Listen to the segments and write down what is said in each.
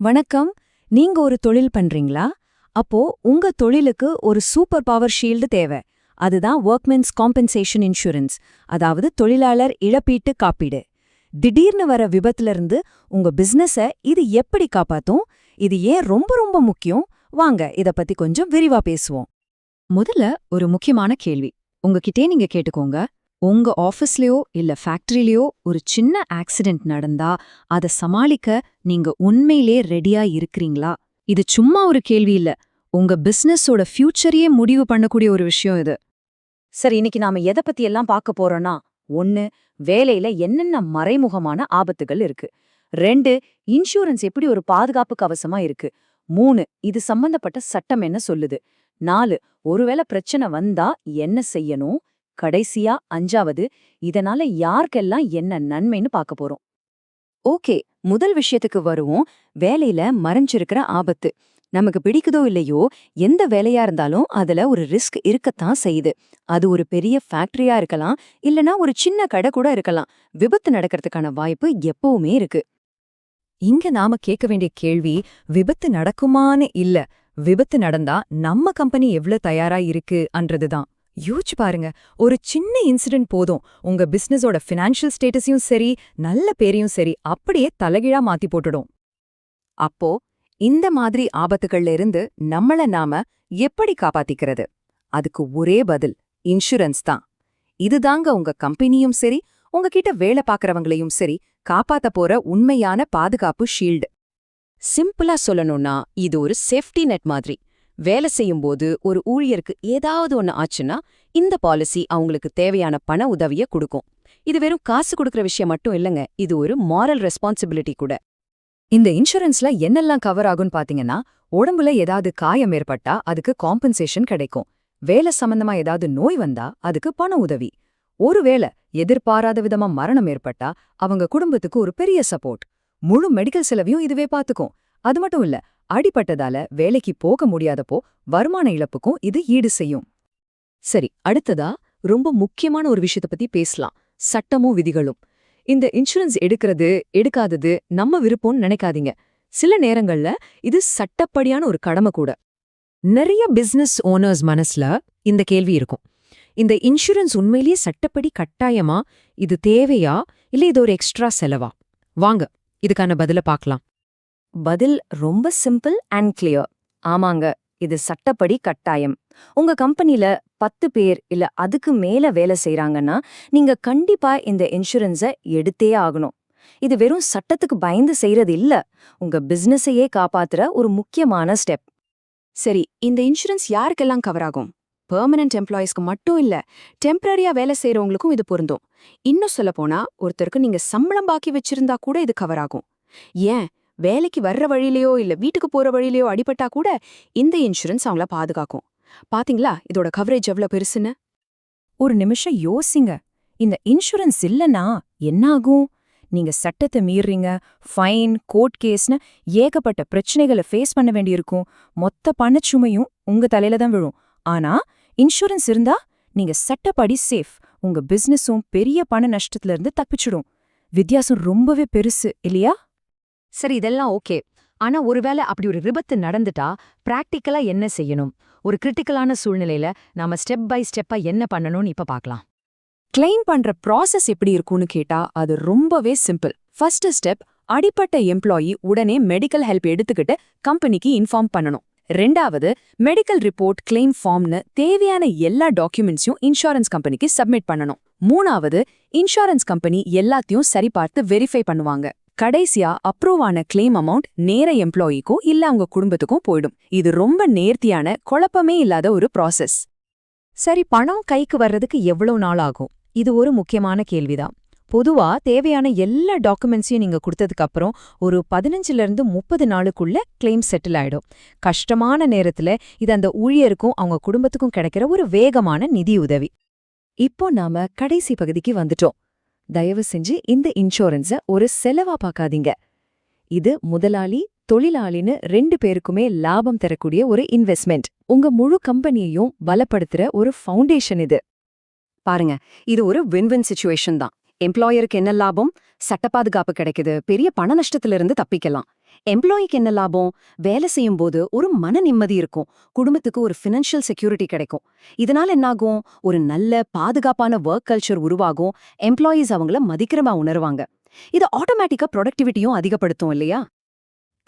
வணக்கம். நீங்க ஒரு தொழில் பண்றீங்களா? அப்போ உங்க தொழிலுக்கு ஒரு சூப்பர் பவர் ஷீல்டு தேவை. அதுதான் ஒர்க்மென்ஸ் காம்பன்சேஷன் இன்சூரன்ஸ் அதாவது தொழிலாளர் இழப்பீட்டு காப்பீடு. திடீர்னு வர விபத்துல இருந்து உங்க பிசினஸ இது எப்படி காப்பாத்தும்? இது ஏன் ரொம்ப ரொம்ப முக்கியம்? வாங்க இத பத்தி கொஞ்சம் விரிவா பேசுவோம். முதல்ல ஒரு முக்கியமான கேள்வி. உங்ககிட்டே நீங்க கேட்டுக்கோங்க. உங்க ஆஃபீஸ்லயோ இல்ல ஃபேக்டரிலயோ ஒரு சின்ன ஆக்சிடென்ட் நடந்தா அத சமாளிக்க நீங்க உண்மையிலே ரெடியா இருக்கிறீங்களா? இது சும்மா ஒரு கேள்வி இல்ல. உங்க பிசினஸோட ஃபியூச்சரையே முடிவு பண்ணக்கூடிய ஒரு விஷயம் இது. சரி இன்னைக்கு நாம எதை பத்தி எல்லாம் பார்க்க போறோம்னா ஒன்னு வேலையில என்னென்ன மறைமுகமான ஆபத்துகள் இருக்கு. ரெண்டு இன்சூரன்ஸ் எப்படி ஒரு பாதுகாப்பு கவசமா இருக்கு. மூணு இது சம்பந்தப்பட்ட சட்டம் என்ன சொல்லுது. நாலு ஒருவேளை பிரச்சனை வந்தா என்ன செய்யணும்? கடைசியா அஞ்சாவது இதனால யாருக்கெல்லாம் என்ன நன்மைன்னு பார்க்க போறோம். ஓகே முதல் விஷயத்துக்கு வருவோம். வேலையில மறைஞ்சிருக்கிற ஆபத்து. நமக்கு பிடிக்குதோ இல்லையோ எந்த வேலையா இருந்தாலும் அதுல ஒரு ரிஸ்க் இருக்கத்தான் செய்யுது. அது ஒரு பெரிய ஃபேக்டரியா இருக்கலாம் இல்லனா ஒரு சின்ன கடை கூட இருக்கலாம். விபத்து நடக்கிறதுக்கான வாய்ப்பு எப்பவுமே இருக்கு. இங்க நாம கேட்க வேண்டிய கேள்வி விபத்து நடக்குமான்னு இல்ல. விபத்து நடந்தா நம்ம கம்பெனி எவ்ளோ தயாரா இருக்கு அன்றதுதான். யோசிச்சு பாருங்க. ஒரு சின்ன இன்சிடென்ட் போதும். உங்க பிசினஸோட ஃபினான்ஷியல் ஸ்டேட்டஸையும் சரி நல்ல பேரையும் சரி அப்படியே தலைகீழா மாத்தி போட்டுடும். அப்போ இந்த மாதிரி ஆபத்துகள்ல இருந்து நம்மள நாம எப்படி காப்பாத்திக்கிறது? அதுக்கு ஒரே பதில் இன்சூரன்ஸ் தான். இதுதாங்க உங்க கம்பெனியும் சரி உங்ககிட்ட வேலை பார்க்கறவங்களையும் சரி காப்பாத்த போற உண்மையான பாதுகாப்பு ஷீல்டு சிம்பிளா சொல்லணும்னா இது ஒரு சேஃப்டி நெட் மாதிரி. வேலை செய்யும்போது ஒரு ஊழியருக்கு ஏதாவது ஒன்று ஆச்சுன்னா இந்த பாலிசி அவங்களுக்கு தேவையான பண உதவிய கொடுக்கும். இது வெறும் காசு கொடுக்குற விஷயம் மட்டும் இல்லைங்க இது ஒரு மாரல் ரெஸ்பான்சிபிலிட்டி கூட. இந்த இன்சூரன்ஸ்ல என்னெல்லாம் கவர் ஆகும்னு பாத்தீங்கன்னா உடம்புல ஏதாவது காயம் ஏற்பட்டா அதுக்கு காம்பன்சேஷன் கிடைக்கும். வேலை சம்பந்தமா ஏதாவது நோய் வந்தா அதுக்கு பண உதவி. ஒருவேளை எதிர்பாராத விதமா மரணம் ஏற்பட்டா அவங்க குடும்பத்துக்கு ஒரு பெரிய சப்போர்ட். முழு மெடிக்கல் செலவையும் இதுவே பாத்துக்கும். அது மட்டும் இல்ல அடிபட்டதால வேலைக்கு போக முடியாதப்போ வருமான இழப்புக்கும் இது ஈடு செய்யும். சரி அடுத்ததா? ரொம்ப முக்கியமான ஒரு விஷயத்த பத்தி பேசலாம். சட்டமும் விதிகளும். இந்த இன்சூரன்ஸ் எடுக்கிறது எடுக்காதது நம்ம விருப்பம்னு நினைக்காதீங்க. சில நேரங்கள்ல இது சட்டப்படியான ஒரு கடமை கூட. நிறைய பிசினஸ் ஓனர்ஸ் மனசுல இந்த கேள்வி இருக்கும். இந்த இன்சூரன்ஸ் உண்மையிலேயே சட்டப்படி கட்டாயமா? இது தேவையா? இல்ல இது ஒரு எக்ஸ்ட்ரா செலவா? வாங்க இதுக்கான பதில பார்க்கலாம். பதில் ரொம்ப சிம்பிள் அண்ட் கிளியர். ஆமாங்க இது சட்டப்படி கட்டாயம். உங்க கம்பெனில பத்து பேர் இல்ல அதுக்கு மேல வேலை செய்யறாங்கன்னா நீங்க கண்டிப்பா இந்த இன்சூரன்ஸ எடுத்தே ஆகணும். இது வெறும் சட்டத்துக்கு பயந்து செய்யறது இல்ல உங்க பிசினஸையே காப்பாத்துற ஒரு முக்கியமான ஸ்டெப். சரி இந்த இன்சூரன்ஸ் யாருக்கெல்லாம் கவர் ஆகும்? பெர்மனன்ட் எம்ப்ளாயீஸ்க்கு மட்டும் இல்ல டெம்பரரியா வேலை செய்றவங்களுக்கும் இது பொருந்தும். இன்னும் சொல்ல போனா ஒருத்தருக்கு நீங்க சம்பளம் பாக்கி வச்சிருந்தா கூட இது கவர் ஆகும். ஏன்? வேலைக்கு வர்ற வழியிலயோ இல்ல வீட்டுக்கு போற வழியிலயோ அடிபட்டா கூட இந்த இன்சூரன்ஸ் அவங்கள பாதுகாக்கும். பாத்தீங்களா? இதோட கவரேஜ் எவ்வளவு பெருசுன்னு? ஒரு நிமிஷம் யோசிங்க. இந்த இன்சூரன்ஸ் இல்லனா என்ன ஆகும் நீங்க சட்டத்தை மீறீங்க ஃபைன் கோர்ட் கேஸ்னு ஏகப்பட்ட பிரச்சனைகளை ஃபேஸ் பண்ண வேண்டியிருக்கும். மொத்த பணச்சுமையும் உங்க தலையில தான் விழும். ஆனா இன்சூரன்ஸ் இருந்தா நீங்க சட்டப்படி சேஃப் உங்க பிசினஸும் பெரிய பண நஷ்டத்துல இருந்து தப்பிச்சிடும். வித்தியாசம் ரொம்பவே பெருசு இல்லையா? சரி இதெல்லாம் ஓகே. ஆனா ஒருவேளை அப்படி ஒரு விபத்து நடந்துட்டா பிராக்டிக்கலா என்ன செய்யணும்? ஒரு கிரிட்டிக்கலான சூழ்நிலையில நாம ஸ்டெப் பை ஸ்டெப்பா என்ன பண்ணணும்னு இப்ப பார்க்கலாம் கிளைம் பண்ற ப்ராசஸ் எப்படி இருக்கும்னு கேட்டா அது ரொம்பவே சிம்பிள். ஃபர்ஸ்ட் ஸ்டெப் அடிப்பட்ட எம்ப்ளாயி உடனே மெடிக்கல் ஹெல்ப் எடுத்துக்கிட்டு கம்பெனிக்கு இன்ஃபார்ம் பண்ணணும். ரெண்டாவது மெடிக்கல் ரிப்போர்ட் கிளைம் ஃபார்ம்னு தேவையான எல்லா டாக்குமெண்ட்ஸையும் இன்சூரன்ஸ் கம்பெனிக்கு சப்மிட் பண்ணணும். மூணாவது இன்சூரன்ஸ் கம்பெனி எல்லாத்தையும் சரிபார்த்து வெரிஃபை பண்ணுவாங்க. கடைசியா அப்ரூவ் ஆன கிளைம் அமௌண்ட் நேர எம்ப்ளாயிக்கும் இல்ல அவங்க குடும்பத்துக்கும் போயிடும். இது ரொம்ப நேர்த்தியான குழப்பமே இல்லாத ஒரு ப்ராசஸ் சரி பணம் கைக்கு வர்றதுக்கு எவ்வளவு நாள் ஆகும்? இது ஒரு முக்கியமான கேள்விதான். பொதுவா தேவையான எல்லா டாக்குமெண்ட்ஸையும் நீங்க கொடுத்ததுக்கு அப்புறம் ஒரு பதினஞ்சுல இருந்து முப்பது நாளுக்குள்ள கிளைம் செட்டில் ஆயிடும். கஷ்டமான நேரத்துல இது அந்த ஊழியருக்கும் அவங்க குடும்பத்துக்கும் கிடைக்கிற ஒரு வேகமான நிதி உதவி. இப்போ நாம கடைசி பகுதிக்கு வந்துட்டோம். தயவு செஞ்சு இந்த இன்சூரன்ஸ ஒரு செலவா பார்க்காதீங்க. இது முதலாளி தொழிலாளின்னு ரெண்டு பேருக்குமே லாபம் தரக்கூடிய ஒரு இன்வெஸ்ட்மெண்ட் உங்க முழு கம்பெனியையும் பலப்படுத்துற ஒரு ஃபவுண்டேஷன் இது. பாருங்க இது ஒரு வின் வின் சுச்சுவேஷன் தான். எம்ப்ளாயருக்கு என்ன லாபம்? சட்ட பாதுகாப்பு கிடைக்குது. பெரிய பண நஷ்டத்துல இருந்து தப்பிக்கலாம். எம்ப்ளாயிக்கு என்ன லாபம்? வேலை செய்யும் போது ஒரு மன நிம்மதி இருக்கும். குடும்பத்துக்கு ஒரு ஃபினான்ஷியல் செக்யூரிட்டி கிடைக்கும். இதனால என்னாகும்? ஒரு நல்ல பாதுகாப்பான ஒர்க் கல்ச்சர் உருவாகும். எம்ப்ளாயீஸ் அவங்கள மதிக்கிறமா உணர்வாங்க. இது ஆட்டோமேட்டிக்கா ப்ரொடக்டிவிட்டியும் அதிகப்படுத்தும் இல்லையா?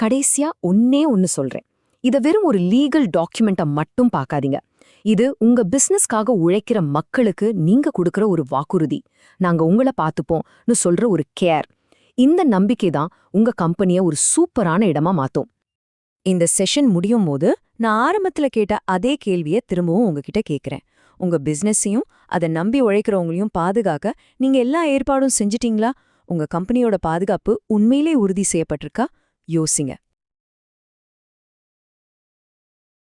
கடைசியா ஒன்னே ஒன்னு சொல்றேன். இத வெறும் ஒரு லீகல் டாக்குமெண்ட்டை மட்டும் பார்க்காதீங்க. இது உங்க பிசினஸ்க்காக உழைக்கிற மக்களுக்கு நீங்க கொடுக்கற ஒரு வாக்குறுதி. நாங்க உங்கள பார்த்துப்போம்னு சொல்ற ஒரு கேர் இந்த நம்பிக்கை தான் உங்க கம்பெனிய ஒரு சூப்பரான இடமா மாத்தும். இந்த செஷன் முடியும் போது நான் ஆரம்பத்துல கேட்ட அதே கேள்விய திரும்பவும் உங்ககிட்ட கேட்குறேன் உங்க பிசினஸையும் அதை நம்பி உழைக்கிறவங்களையும் பாதுகாக்க நீங்க எல்லா ஏற்பாடும் செஞ்சிட்டீங்களா? உங்க கம்பெனியோட பாதுகாப்பு உண்மையிலே உறுதி செய்யப்பட்டிருக்கா? யோசிங்க.